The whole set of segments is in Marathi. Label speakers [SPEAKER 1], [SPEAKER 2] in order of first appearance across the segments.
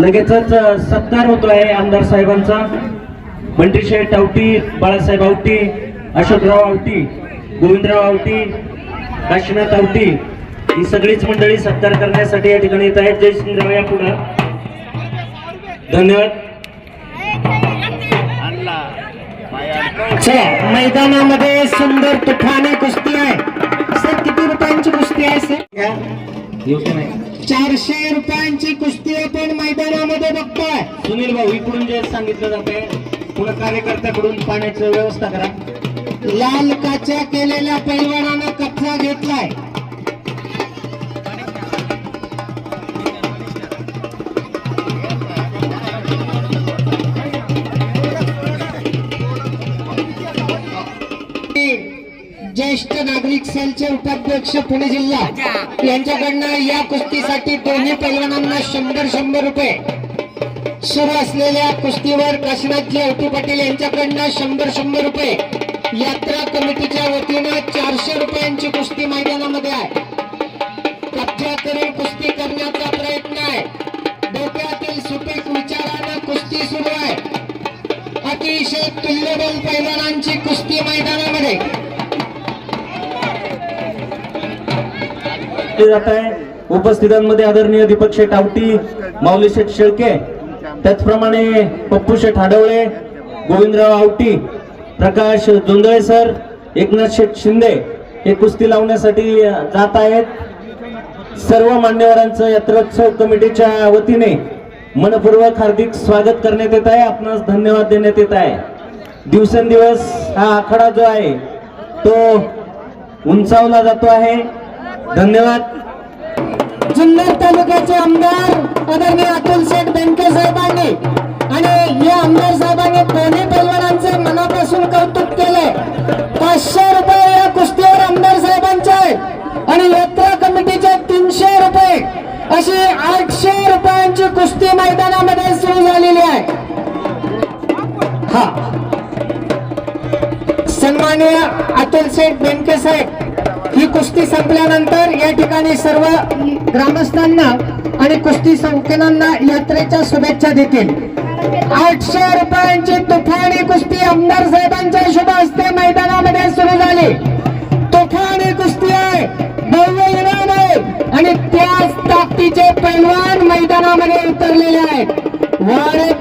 [SPEAKER 1] लगेचच सत्कार होतो आहे आमदार साहेबांचा. बंटीशेठ आवटी बाळासाहेब आवटी अशोकराव आवटी गोविंदराव आवटी काशीनाथ आवटी ही सगळीच मंडळी सत्कार करण्यासाठी या ठिकाणी येत आहेत. जयसिंगराव या पुढे. धन्यवाद.
[SPEAKER 2] चला मैदानामध्ये सुंदर तुफानी कुस्ती आहे. सर किती रुपयांची कुस्ती आहे सर? चारशे रुपयांची कुस्ती आपण मैदानामध्ये बघतोय.
[SPEAKER 1] सुनील भाऊ इकडून जे सांगितलं जाते पुढे कार्यकर्त्याकडून पाण्याची व्यवस्था करा.
[SPEAKER 2] लाल काच्या केलेल्या पैलवानानं कपडा घेतलाय. नागरिक सेलचे उपाध्यक्ष पुणे जिल्हा. यांच्याकडनं या कुस्तीसाठी दोन्ही पैलवानांना शंभर शंभर रुपये. सुरू असलेल्या कुस्तीवर काशीनाथजी औटी पाटील यांच्याकडनं शंभर शंभर रुपये. यात्रा कमिटीच्या वतीनं चारशे रुपयांची कुस्ती मैदानामध्ये आहे. कब्जा करून कुस्ती करण्याचा प्रयत्न आहे. डोक्यातील सुपीक विचारानं कुस्ती सुरू आहे. अतिशय तुल्यबल पैलवानांची कुस्ती मैदानामध्ये.
[SPEAKER 1] ते जात आहे. उपस्थितांमध्ये आदरणीय दीपक शेठ आवटी माऊली शेठ शेळके त्याचप्रमाणे पप्पू शेठ हाडवळे गोविंदराव आवटी प्रकाश जोंदळे सर एकनाथ शेठ शिंदे हे कुस्ती लावण्यासाठी जात आहेत. सर्व मान्यवरांचं यात्रोत्सव कमिटीच्या वतीने मनपूर्वक हार्दिक स्वागत करण्यात येत आहे. आपणास धन्यवाद देण्यात येत आहे. दिवसेंदिवस हा आखाडा जो आहे तो उंचावला जातो आहे. धन्यवाद.
[SPEAKER 2] जुन्नर तालुक्याचे आमदार आदरणीय अतुल शेठ बेनके साहेबांनी आणि या आमदार साहेबांनी दोन्ही पैलवानांचे मनापासून कौतुक केले. पाचशे रुपये या कुस्तीवर आमदार साहेबांचे आहेत आणि यात्रा कमिटीचे तीनशे रुपये. अशी आठशे रुपयांची कुस्ती मैदानामध्ये सुरू झालेली आहे. हा. सन्माननीय अतुल शेठ बेनके साहेब. ही कुस्ती संपल्यानंतर या ठिकाणी सर्व ग्रामस्थांना आणि कुस्ती संकेनांना यात्रेच्या शुभेच्छा देतील. आठशे रुपयांची तुफानी कुस्ती आमदार साहेबांच्या शुभ हस्ते मैदानामध्ये सुरू झाली. तुफानी कुस्ती आहे भव्य इनाम आहे आणि त्याच ताकदीचे पैलवान मैदानामध्ये उतरलेले आहेत. वारे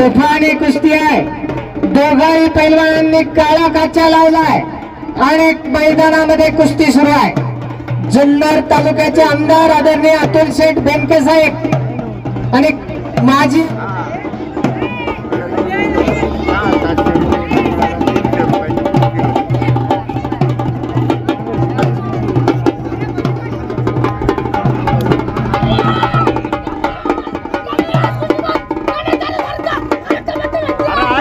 [SPEAKER 2] तुफानी कुस्ती आहे. दोघाही पैलवानांनी काळा काचा लावलाय. आणि मैदानामध्ये कुस्ती सुरू आहे. जुन्नर तालुक्याचे आमदार आदरणीय अतुल शेठ बेनके साहेब आणि माझी